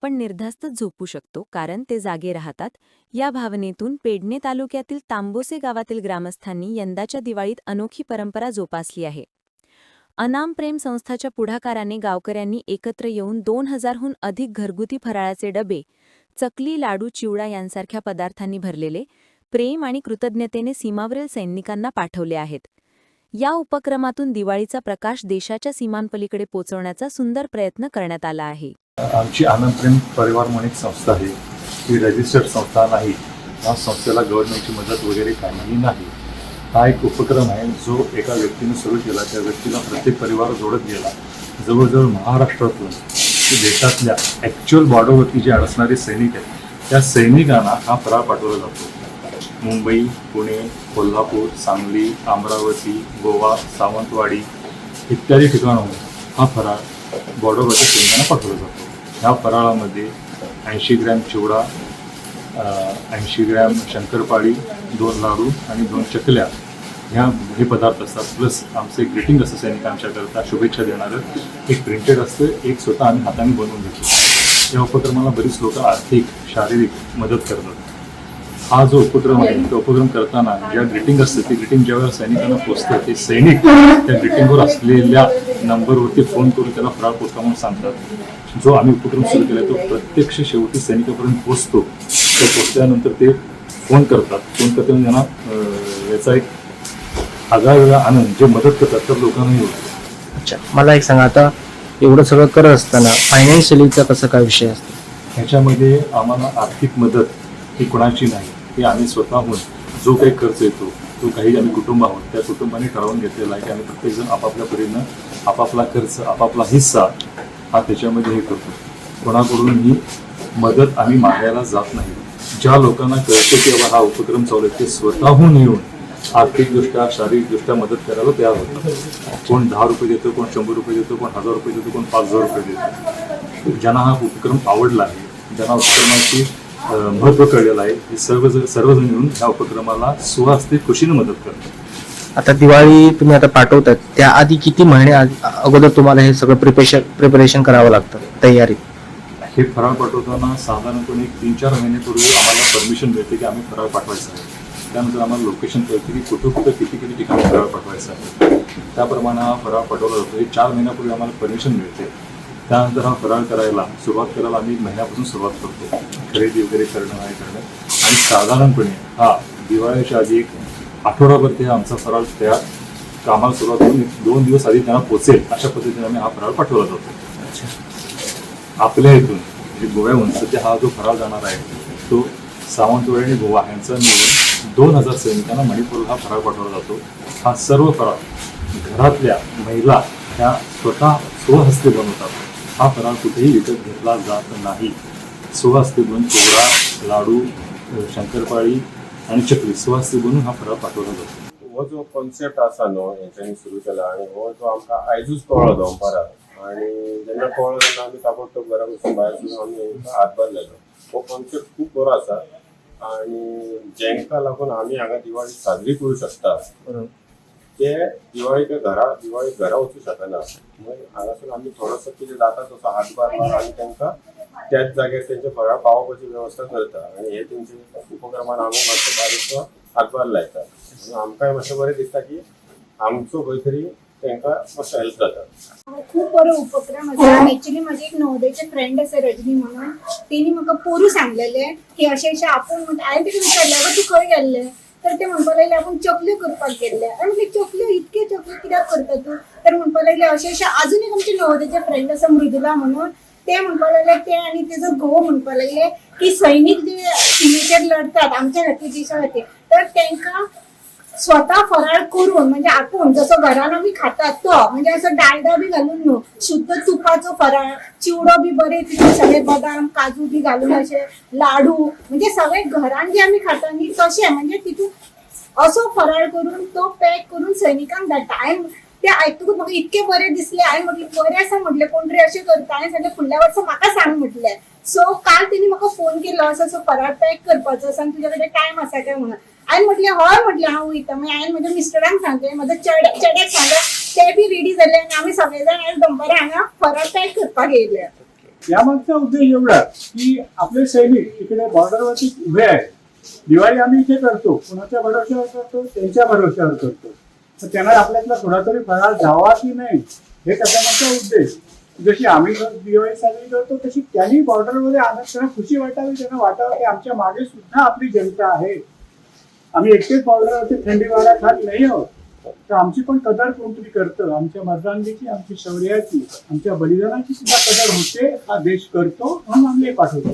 आपण निर्धास्त झोपू शकतो कारण ते जागे राहतात. या भावनेतून पेडणे तालुक्यातील तांबोसे गावातील ग्रामस्थांनी यंदाच्या दिवाळीत अनोखी परंपरा जोपासली आहे. अनाम प्रेम संस्थाच्या पुढाकाराने गावकऱ्यांनी एकत्र येऊन दोन हजारहून अधिक घरगुती फराळाचे डबे चकली लाडू चिवडा यांसारख्या पदार्थांनी भरलेले प्रेम आणि कृतज्ञतेने सीमावरील सैनिकांना पाठवले आहेत. या उपक्रमातून दिवाळीचा प्रकाश देशाच्या सीमांपलीकडे पोचवण्याचा सुंदर प्रयत्न करण्यात आला आहे. आमची आनंदप्रेम परिवार म्हणून एक संस्था आहे. ही रजिस्टर्ड संस्था नाही. या संस्थेला गव्हर्नमेंटची मदत वगैरे काहीही नाही. हा एक उपक्रम आहे. जो एका व्यक्तीने सुरू केला. त्या व्यक्तीला प्रत्येक परिवार जोडत गेला. जवळजवळ महाराष्ट्रातून देशातल्या ॲक्च्युअल बॉर्डरवरती जे अडसणारे सैनिक आहेत त्या सैनिकांना हा फराळ पाठवला जातो. मुंबई पुणे कोल्हापूर सांगली अमरावती गोवा सावंतवाडी इत्यादी ठिकाणाहून हा फराळ बॉर्डरवरच्या सैनिकांना पाठवला जातो. ह्या फराळामध्ये ऐंशी ग्रॅम चिवडा ऐंशी ग्रॅम शंकरपाळी दोन लाडू आणि दोन चकल्या. ह्या हे पदार्थ असतात. प्लस आमचं एक ग्रीटिंग असतं सैनिक आमच्याकरता शुभेच्छा देणारं एक प्रिंटेड असतं एक स्वतः आम्ही हाताने बनवून घेतो. या उपक्रमाला बरीच लोक आर्थिक शारीरिक मदत करतात. हा जो उपक्रम आहे तो उपक्रम करताना ज्या ग्रीटिंग असते ती ग्रीटिंग ज्यावेळेला सैनिकांना पोचतं ते सैनिक त्या ग्रीटिंगवर असलेल्या नंबरवरती फोन करून त्याला फराळ पोचका म्हणून सांगतात. जो आम्ही उपक्रम सुरू केला तो प्रत्यक्ष शेवटी सैनिकापर्यंत पोचतो. तो पोचल्यानंतर ते फोन करतात. फोन करते म्हणजे त्यांना याचा एक आगळा वेगळा आनंद जे मदत करतात तर लोकांनाही होतो. अच्छा मला एक सांगा आता एवढं सगळं करत असताना फायनान्शियलीचा कसं काय विषय असतो? ह्याच्यामध्ये आम्हाला आर्थिक मदत ही कोणाची नाही. ही आम्ही स्वतःहून जो काही खर्च येतो तो काही आम्ही कुटुंब आहोत त्या कुटुंबाने ठरवून घेतलेला आहे की आम्ही प्रत्येकजण आपापल्या परीनं आपापला खर्च आपापला हिस्सा हा त्याच्यामध्ये हे करतो. कोणाकडूनही मदत आम्ही मागायला जात नाही. ज्या लोकांना कळतं की बाबा हा उपक्रम चालू आहे ते स्वतःहून येऊन आर्थिकदृष्ट्या शारीरिकदृष्ट्या मदत करायला तयार होतात. कोण दहा रुपये देतो कोण शंभर रुपये देतो कोण हजार रुपये देतो कोण पाच हजार रुपये देतो. ज्यांना हा उपक्रम आवडला आहे ज्यांना उपक्रमाची महत्त्व कळलेलं आहे. हे सर्व सर्वजण मिळून ह्या उपक्रमाला सुहास्ते खुशीने मदत करतात. आता दिवाळी तुम्ही आता पाठवतात. त्याआधी किती महिने आधी- अगोदर तुम्हाला हे सगळं प्रिपेशन प्रिपरेशन करावं लागतं? तयारी. हे फराळ पाठवताना साधारणपणे एक तीन चार महिन्यापूर्वी आम्हाला परमिशन मिळते की आम्ही फराळ पाठवायचं आहे. त्यानंतर आम्हाला लोकेशन कळते की कुठं कुठं किती किती ठिकाणी फराळ पाठवायचं आहे. त्याप्रमाणे हा फराळ पाठवला जातो. हे चार महिन्यापूर्वी आम्हाला परमिशन मिळते. त्यानंतर हा फराळ करायला सुरुवात करायला आम्ही एक महिन्यापासून सुरुवात करतो. खरेदी वगैरे करणं नाही करणं. आणि साधारणपणे हा दिवाळीच्या आधी एक आठवडाभर ते आमचा फराळ तयार कामाला सुरुवात करून दोन दिवस आधी त्यांना पोचेल अशा पद्धतीने आम्ही हा फराळ पाठवला जातो. आपल्या इथून म्हणजे गोव्याहून सध्या हा जो फराळ जाणार आहे तो सावंतवाडी आणि गोवा यांचा मिळून दोन हजार सैनिकांना मणिपूरला हा फराळ पाठवला जातो. हा सर्व फराळ घरातल्या महिला ह्या स्वतः स्वहस्ते बनवतात. हा फराळ कुठेही विकत घेतला जात नाही. स्वहस्ते बनवून चिवडा लाडू शंकरपाळी आणि चकली स्वहस्ते बनवून हा फराळ पाठवला जातो. हो जो कॉन्सेप्ट आसा न्हू हेंच्यांनी सुरू केला आणि हो जो आमकां आयजूच कळ्ळो दनपारां आणि जेन्ना कळ्ळो तेन्ना आमी ताबडतोब घरा बसून भायर सरून आमी हातभार लायलो हो कॉन्सेप्ट खूब बरो आसा आणि जेंका लागून आमी हांगा दिवाळी साजरी करूं शकता. ते दिवाळीक घरा दिवाळी घरा वचूं शकना मग हांगासून आमी थोडोसो कितें जाता तसो हातभार मारून आमी तांकां त्याच जाग्यार तेंचे फळां पावोवपाची वेवस्था करता. आणि हे तेंचे उपक्रमान आमी मातसो बारीकसो हातभार लायता आणि आमकांय मातशें बरें दिसता की आमचो खंय तरी तांकां मातसो हेल्प जाता खूप बरो उपक्रम आसा ऍक्च्युली माझी एक नवोदयचे फ्रेंड आसा रजनी म्हणून. तिने म्हाका पोरू सांगलेले की अशें अशें आपूण हांवें तिका विचारलें तूं खंय गेल्ले तर ते म्हणपा लागले आपूण चकल्यो करपाक गेल्ले आनी ते चकल्यो इतके चकल्यो कित्याक करता तूं. तर म्हणपाक लागले अशें अशें अजून एक आमचे नवोदेचे फ्रेंड आसा मृदुला म्हणून ते म्हणपाक लागले ते आनी तेजो घोव म्हणपाक लागले की सैनीक जे सिमेचेर लढतात आमच्या खातीर देशा खातीर तर तांकां स्वतः फराळ करून म्हणजे आपण जसं घरान मी खातात तो म्हणजे असं डालडा बी घालून न्हू शुद्ध तुपाचं फराळ चिवडो बी बरे तितून सगळे बदाम काजू बी घालून असे लाडू म्हणजे सगळे घरान जे आम्ही खाता न्ही तसे म्हणजे तितून असो फराळ करून तो पॅक करून सैनिकांक धाडटा हांवें ते आयकून म्हाका इतके बरे दिसले. हांवें म्हटलें बरें आसा म्हटलें कोण रे अशें करता? हांवें सांगलें फुडल्या वर्सा म्हाका सांग म्हटलें. सो काल तेणी म्हाका फोन केलो असो असो फराळ पॅक करपाचो आसा आनी तुजे कडेन टायम आसा काय? म्हणून. हांवें म्हटलें हय म्हटलें हांव वयता मागीर हांवें म्हज्या मिस्टरांक सांगलें म्हज्या चेड्या चेड्याक सांगलें ते बी रेडी जाले आनी आमी सगळे जाण आयज दनपारा हांगा फराळ पॅक करपाक येयले यामागचा उद्देश एवढा की आपले सैनिक इकडे बॉर्डरवरती उभे आहेत. दिवाळी आम्ही इथे करतो कुणाच्या भरोश्यावर करतो त्यांच्या भरोश्यावर करतो. तर त्यांना आपल्यातला थोडा तरी फराळ जावा की नाही हे त्याचा मागचा उद्देश. जशी आम्ही दिवाळी साजरी करतो तशी त्यांनी बॉर्डरमध्ये आनंद त्यांना खुशी वाटावी त्यांना वाटावं की आमच्या मागे सुद्धा आपली जनता आहे. आम्ही एकटेच बॉर्डरवरती थंडी वारा खात नाही आहोत. तर आमची पण कदर कोणतरी करतं. आमच्या मर्दांगीची आमची शौर्याची आमच्या बलिदानाची सुद्धा कदर होते हा देश करतो म्हणून आम्ही हे पाठवतो.